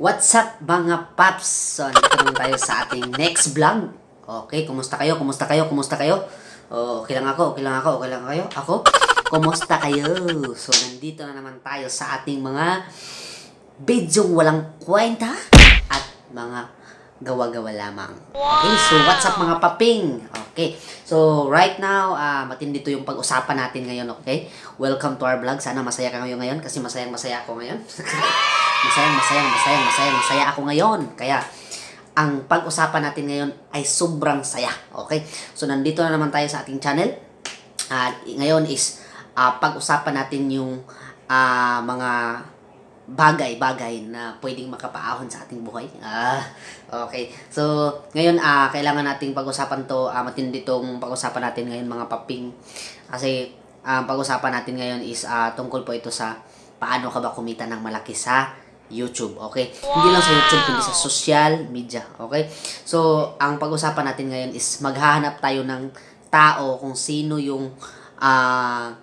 What's up mga paps? So, nandito naman tayo sa ating next vlog. Okay, kumusta kayo? Kumusta kayo? Kumusta kayo? Oh, okay lang ako, okay lang ako, okay lang kayo? Ako? Kumusta kayo? So, nandito na naman tayo sa ating mga bidyong walang kwenta at mga gawa-gawa lamang. Okay, so what's up mga paping? Okay, so right now, ah matindi to yung pag-usapan natin ngayon, okay? Welcome to our vlog. Sana masaya ka ngayon ngayon kasi masayang masaya ako ngayon. masayang masayang masayang masayang masaya ako ngayon. Kaya, ang pag-usapan natin ngayon ay sobrang saya. Okay? So, nandito na naman tayo sa ating channel. At ngayon is, ah, pag-usapan natin yung ah, mga bagay-bagay na pwedeng makapaahon sa ating buhay. Ah, okay. So, ngayon, ah, kailangan nating pag-usapan to, ah, matindi tong pag-usapan natin ngayon mga paping. Kasi, ang pag-usapan natin ngayon is ah, tungkol po ito sa paano ka ba kumita ng malaki sa YouTube, okay? Hindi lang sa YouTube, kundi sa social media, okay? So, ang pag-usapan natin ngayon is maghahanap tayo ng tao kung sino yung ah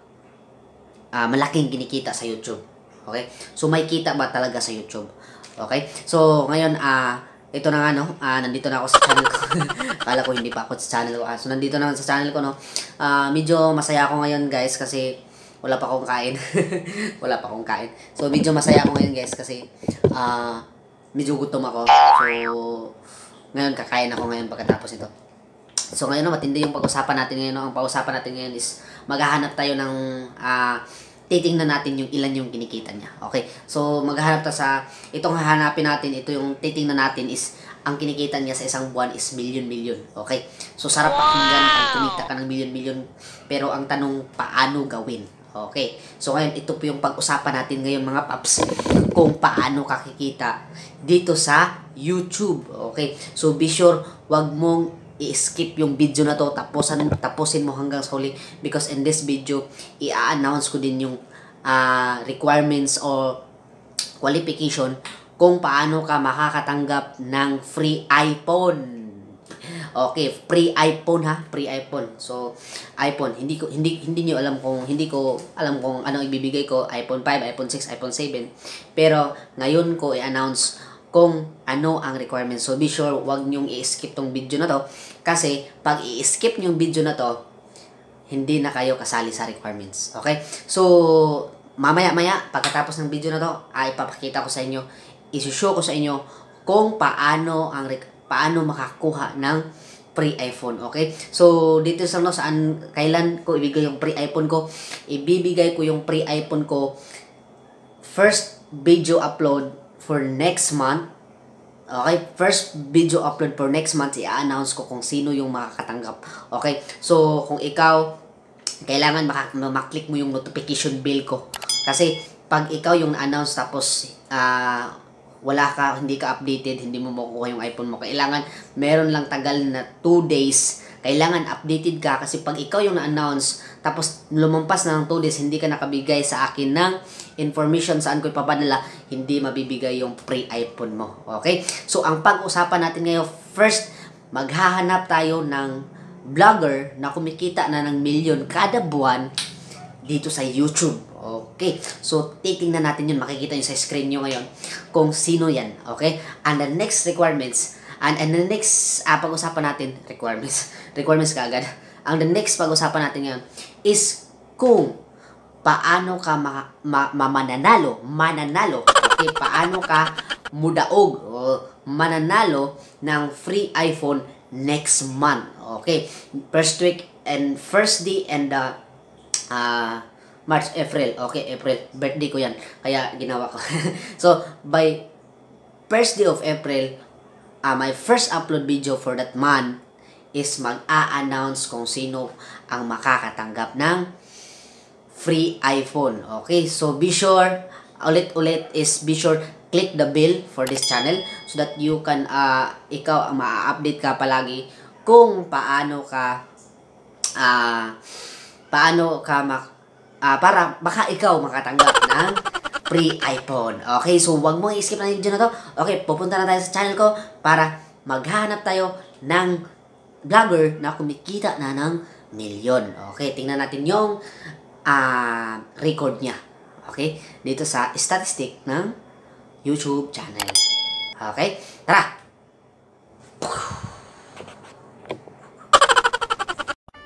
ah, malaking kinikita sa YouTube. Okay? So, may kita ba talaga sa YouTube? Okay? So, ngayon, ah, ito na nga, no? Ah, nandito na ako sa channel ko. Akala ko hindi pa ako sa channel ko. Ah, so, nandito na sa channel ko, no? Ah, medyo masaya ako ngayon, guys, kasi wala pa akong kain. wala pa akong kain. So, medyo masaya ako ngayon, guys, kasi ah, medyo gutom ako. So, ngayon, kakain ako ngayon pagkatapos ito. So ngayon matindi yung pag-usapan natin ngayon. Ang pag-usapan natin ngayon is maghahanap tayo ng ah, titingnan natin yung ilan yung kinikita niya. Okay? So maghahanap tayo sa itong hahanapin natin, ito yung titingnan natin is ang kinikita niya sa isang buwan is million-million. Okay? So sarap pakinggan kung kumita ka ng million-million pero ang tanong paano gawin? Okay. So ngayon ito po yung pag-usapan natin ngayon mga paps kung paano kakikita dito sa YouTube. Okay? So be sure wag mong i-skip yung video na to tapusan tapusin mo hanggang sa huli because in this video i-announce ko din yung ah, requirements or qualification kung paano ka makakatanggap ng free iPhone. Okay, free iPhone ha, free iPhone. So, iPhone, hindi ko hindi hindi niyo alam kung hindi ko alam kung ano ibibigay ko, iPhone 5, iPhone 6, iPhone 7. Pero ngayon ko i-announce kung ano ang requirements. So, be sure wag niyong i-skip tong video na to kasi pag i-skip niyo yung video na to, hindi na kayo kasali sa requirements. Okay? So, mamaya-maya, pagkatapos ng video na to, ay ipapakita ko sa inyo, isushow ko sa inyo kung paano ang paano makakuha ng free iPhone, okay? So, dito sa no, saan, kailan ko ibigay yung free iPhone ko, ibibigay ko yung free iPhone ko first video upload for next month. Okay, first video upload for next month, i-announce ko kung sino yung makakatanggap. Okay, so kung ikaw, kailangan maka- maklik mo yung notification bell ko. Kasi pag ikaw yung announce tapos ah wala ka, hindi ka updated, hindi mo makukuha yung iPhone mo. Kailangan meron lang tagal na 2 days. Kailangan updated ka kasi pag ikaw yung na-announce tapos lumampas na ng 2 days, hindi ka nakabigay sa akin ng information saan ko ipapadala, hindi mabibigay yung free iPhone mo. Okay? So, ang pag-usapan natin ngayon, first, maghahanap tayo ng vlogger na kumikita na ng milyon kada buwan dito sa YouTube. Okay. So, titingnan natin yun. Makikita nyo sa screen nyo ngayon kung sino yan. Okay? And the next requirements, and, and the next, ah, pag-usapan natin, requirements, requirements kaagad. Ang the next pag-usapan natin ngayon is kung paano ka ma, ma, ma- mananalo, mananalo, okay, paano ka mudaog o mananalo ng free iPhone next month. Okay? First week and first day and the ah March, April. Okay, April. Birthday ko yan. Kaya ginawa ko. so, by first day of April, ah my first upload video for that month is mag-a-announce kung sino ang makakatanggap ng free iPhone. Okay, so be sure, ulit-ulit is be sure click the bell for this channel so that you can, uh, ikaw ma-update ka palagi kung paano ka, ah, paano ka mak, ah, para baka ikaw makatanggap ng free iPhone. Okay, so wag mo i-skip na yung video na to. Okay, pupunta na tayo sa channel ko para maghanap tayo ng vlogger na kumikita na ng milyon. Okay, tingnan natin yung ah, record niya. Okay, dito sa statistic ng YouTube channel. Okay? Tara!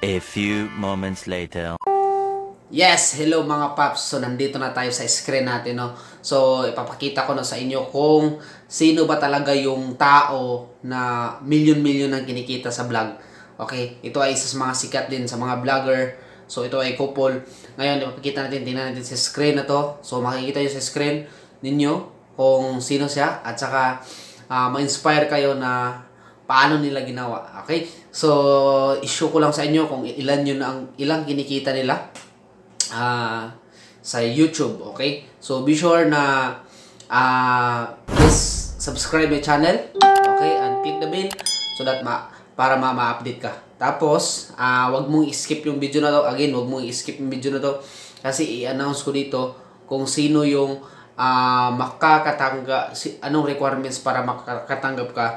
A few moments later. Yes, hello mga paps. So nandito na tayo sa screen natin, no. So ipapakita ko na sa inyo kung sino ba talaga yung tao na million-million ang kinikita sa vlog. Okay, ito ay isa sa mga sikat din sa mga vlogger. So ito ay couple. Ngayon ipapakita natin, tingnan natin sa screen na to. So makikita niyo sa screen ninyo kung sino siya at saka uh, ma-inspire kayo na paano nila ginawa. Okay? So, issue ko lang sa inyo kung ilan yun ang ilang kinikita nila uh, sa YouTube, okay? So, be sure na uh, please subscribe my channel, okay? And click the bell so that ma para ma-update ka. Tapos, uh, wag mong i-skip yung video na to. Again, wag mong i-skip yung video na to kasi i-announce ko dito kung sino yung uh, makakatangga, si, anong requirements para makakatanggap ka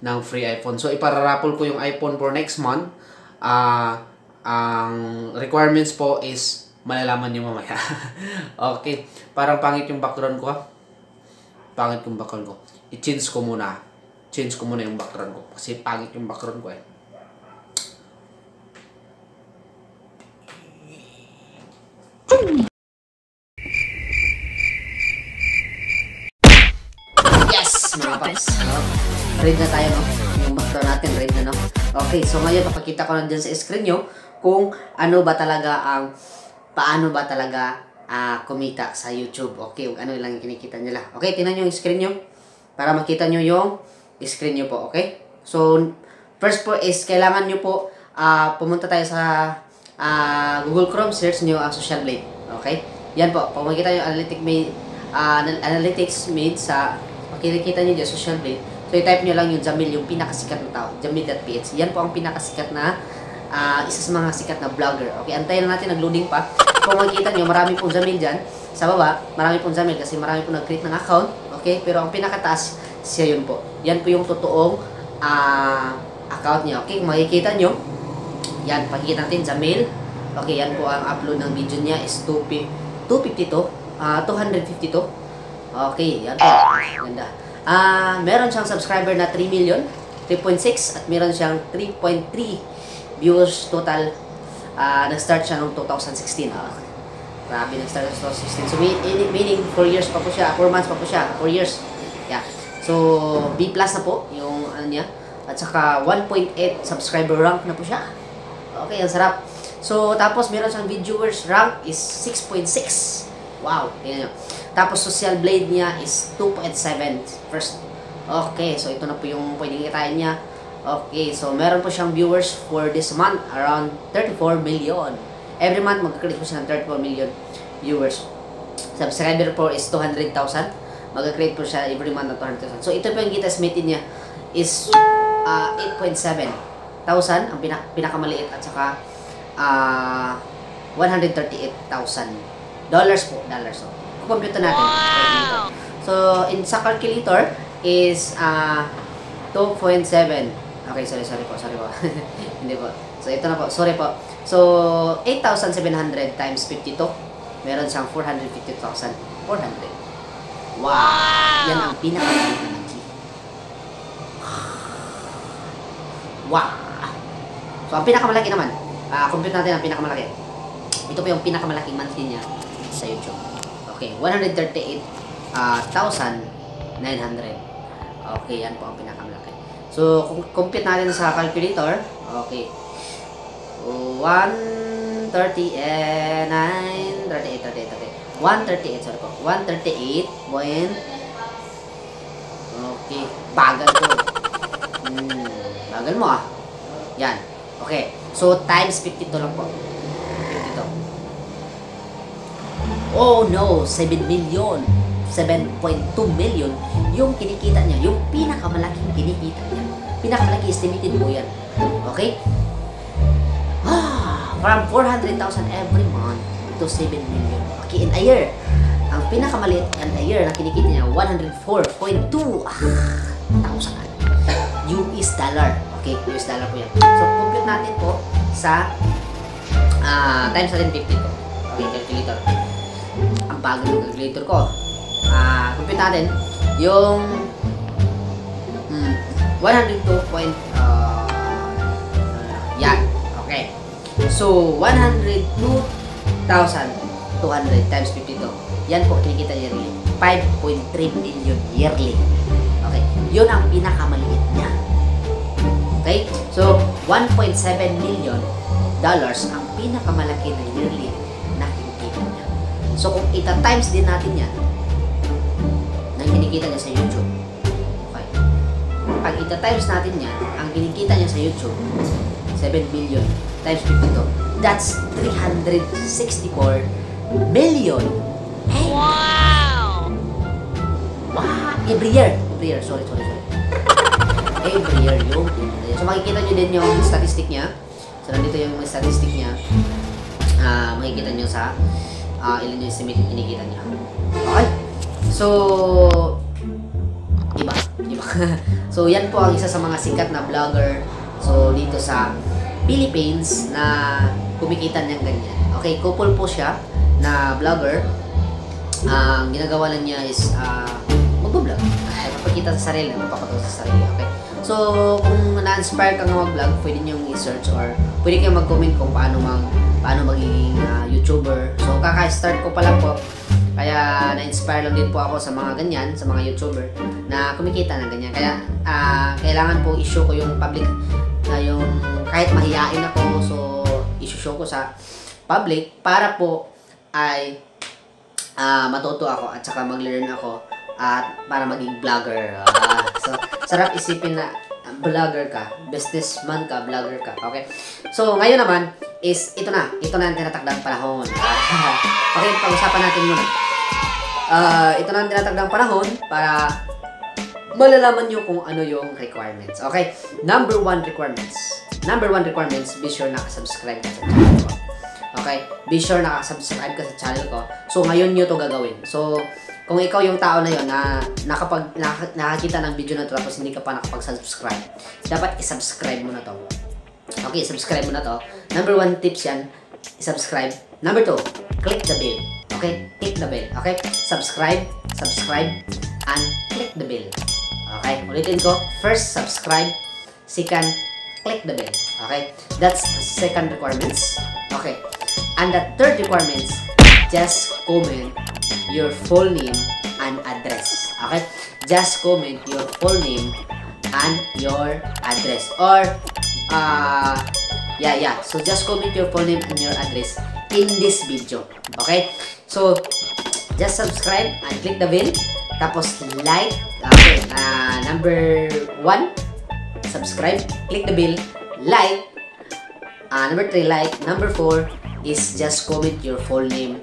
ng free iPhone. So, ipararapol ko yung iPhone for next month. Uh, ang requirements po is malalaman nyo mamaya. okay. Parang pangit yung background ko ha. Pangit yung background ko. I-change ko muna. Change ko muna yung background ko. Kasi pangit yung background ko eh. Yes! Mga paps. No? Read na tayo, no? Yung background natin, read na, no? Okay, so ngayon, papakita ko na dyan sa screen nyo kung ano ba talaga ang paano ba talaga uh, kumita sa YouTube. Okay, ano lang kinikita nila. Okay, tingnan nyo yung screen nyo para makita nyo yung screen nyo po. Okay? So, first po is kailangan nyo po uh, pumunta tayo sa uh, Google Chrome, search nyo ang Social Blade. Okay? Yan po. Kung makikita yung analytic made, uh, analytics made sa makikita nyo dyan, Social Blade. So, i-type nyo lang yung Jamil, yung pinakasikat na tao. Jamil.ph. Yan po ang pinakasikat na uh, isa sa mga sikat na vlogger. Okay, antayin na natin, nag-loading pa. Kung makikita nyo, marami pong Jamil dyan. Sa baba, marami pong Jamil kasi marami pong nag-create ng account. Okay, pero ang pinakataas, siya yun po. Yan po yung totoong uh, account niya. Okay, kung makikita nyo, yan, pakikita natin, Jamil. Okay, yan po ang upload ng video niya is 252, uh, 252. Okay, yan po. Ganda. Ah, uh, meron siyang subscriber na 3 million, 3.6 at meron siyang 3.3 viewers total, uh, nag-start siya noong 2016. Uh, grabe, nag-start sa 2016. So, meaning 4 years pa po siya, 4 months pa po siya, 4 years. Yeah. So, B plus na po yung ano niya. At saka 1.8 subscriber rank na po siya. Okay, ang sarap. So, tapos meron siyang viewers rank is 6.6. Wow, tingnan nyo. Tapos social blade niya is 2.7 first. Okay, so ito na po yung pwedeng kitain niya. Okay, so meron po siyang viewers for this month, around 34 million. Every month, magkakreate po siya ng 34 million viewers. Subscriber po is 200,000. Magkakreate po siya every month ng 200,000. So, ito po yung kita estimated niya is uh, 8.7 thousand ang pinak pinakamaliit at saka uh, 138,000 dollars po, dollars. So, kumpute natin. Wow! So, in sa calculator is uh, 2.7 Okay, sorry, sorry po, sorry po. Hindi po. So, ito na po. Sorry po. So, 8,700 times 52. Meron siyang 450,400. Wow! Yan ang pinakamalaki. Wow! So, ang pinakamalaki naman, uh, compute natin ang pinakamalaki. Ito po yung pinakamalaking monthly niya sa YouTube. Okay, 138,900. Uh, okay, yan po ang pinakamalaki. So, compute natin sa calculator, okay. 138, 38, 38. 138, sorry po. 138 point. Okay. Bagal ko. Hmm. Bagal mo ah. Yan. Okay. So, times 52 lang po. 52. Oh no, 7 million. 7.2 million yung kinikita niya, yung pinakamalaking kinikita niya. Pinakamalaki estimated po yan. Okay? Ah, from 400,000 every month to 7 million. Okay, in a year. Ang pinakamaliit in a year na kinikita niya, 104.2 ah, thousand US dollar. Okay, US dollar po yan. So, compute natin po sa uh, times natin 50 po. Okay, calculator. Ang bago ng calculator ko. Ah, uh, compute natin yung 102 point, uh, yan. Okay. So, 102,200 times 52. Yan po, kinikita yearly. 5.3 million yearly. Okay. Yun ang pinakamaliit niya. Okay? So, 1.7 million dollars ang pinakamalaki na yearly na kinikita niya. So, kung ita-times din natin yan, na kinikita niya sa YouTube. Pag ita-times natin yan, ang kinikita niya sa YouTube, 7 billion times 52, that's 364 million. Hey! Wow! Wow! Every year. Every year. Sorry, sorry, sorry. Every year yung So makikita nyo din yung statistic niya. So nandito yung mga statistic niya. Ah, makikita nyo sa ah, ilan yung estimate yung kinikita niya. Okay? So. so yan po ang isa sa mga sikat na vlogger. So dito sa Philippines na kumikita niyang ganyan. Okay, couple po siya na vlogger. Ang ginagawa lang niya is uh, mag-vlog. Ay, sa sarili, mapapataw sa sarili. Okay? So, kung na-inspire ka nga mag-vlog, pwede nyo i-search or pwede kayo mag-comment kung paano mag paano magiging ah, YouTuber. So, kaka-start ko pa lang po. Kaya na-inspire lang din po ako sa mga ganyan, sa mga YouTuber na kumikita ng ganyan. Kaya ah, kailangan po i-show ko yung public na yung kahit mahiyain ako, so i-show ko sa public para po ay ah matuto ako at saka mag-learn ako at para maging vlogger. Ah, so, sarap isipin na vlogger ka, businessman ka, vlogger ka. Okay? So, ngayon naman is ito na. Ito na ang tinatakdang panahon. Ah, okay, pag-usapan natin muna. Ah, ito na ang tinatakdang panahon para malalaman nyo kung ano yung requirements. Okay? Number one requirements. Number one requirements, be sure nakasubscribe ka sa channel ko. Okay? Be sure nakasubscribe ka sa channel ko. So, ngayon nyo to gagawin. So, kung ikaw yung tao na yon na nakapag, nak- nakakita ng video na to tapos hindi ka pa nakapag-subscribe, dapat isubscribe mo na to. Okay, subscribe mo na to. Number one tips yan, subscribe. Number two, click the bell. Okay? Click the bell. Okay? Subscribe, subscribe, and click the bell. Okay? Ulitin ko. First, subscribe. Second, click the bell. Okay? That's the second requirements. Okay. And the third requirements, just comment your full name and address. Okay? Just comment your full name and your address. Or, uh, yeah, yeah. So, just comment your full name and your address in this video. Okay? So, just subscribe and click the bell. Tapos, like. Okay. Uh, number one, subscribe. Click the bell. Like. Uh, number three, like. Number four is just comment your full name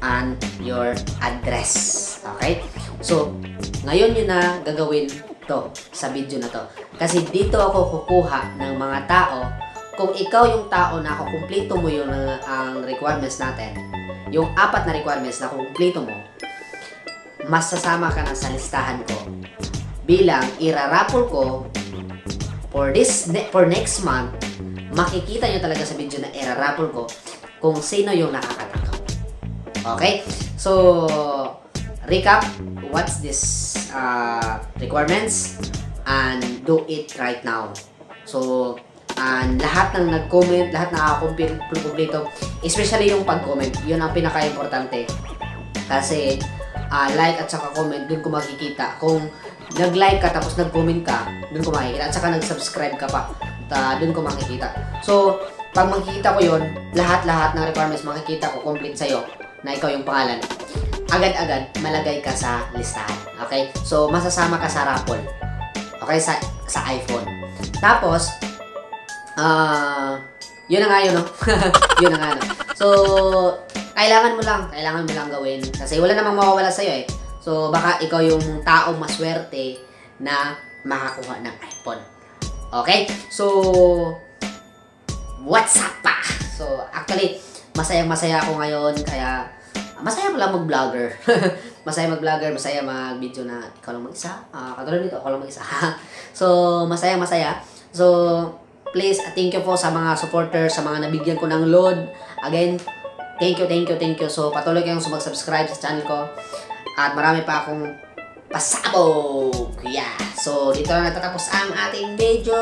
and your address. Okay? So, ngayon yun na gagawin to sa video na to. Kasi dito ako kukuha ng mga tao. Kung ikaw yung tao na kukumplito mo yung uh, ang requirements natin, yung apat na requirements na kukumplito mo, masasama ka na sa listahan ko bilang irarapol ko for this ne- for next month makikita nyo talaga sa video na irarapol ko kung sino yung nakakatanggap. Okay? So, recap, what's this uh, requirements and do it right now. So, and lahat ng nag-comment, lahat na kumpleto, especially yung pag-comment, yun ang pinaka-importante. Kasi, ah, like at saka comment, dun ko makikita. Kung nag-like ka tapos nag-comment ka, dun ko makikita. At saka nag-subscribe ka pa, ta, dun ko makikita. So, pag makikita ko yun, lahat-lahat ng requirements makikita ko complete sa'yo na ikaw yung pangalan. Agad-agad, malagay ka sa listahan. Okay? So, masasama ka sa raffle. Okay? Sa, sa iPhone. Tapos, ah, yun na nga yun, no? yun na nga, no? So, kailangan mo lang, kailangan mo lang gawin. Kasi wala namang mawawala sa'yo, eh. So, baka ikaw yung taong maswerte na makakuha ng iPhone. Okay? So, what's up pa? So, actually, masayang-masaya ako ngayon, kaya masaya mo lang mag-vlogger. masaya mag-vlogger, masaya mag-video na ikaw lang mag-isa. Ah, katulad nito, ako lang mag-isa. so, masaya-masaya. So, please, uh, thank you po sa mga supporters, sa mga nabigyan ko ng load. Again, thank you, thank you, thank you. So, patuloy kayong mag-subscribe sa channel ko. At marami pa akong pasabog. Yes! So, dito na natatapos ang ating video.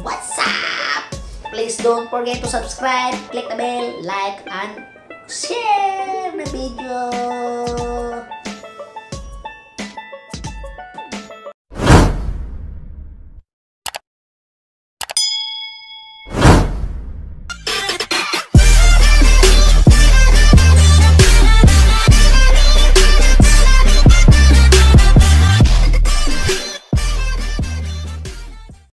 What's up? Please don't forget to subscribe, click the bell, like, and share the video.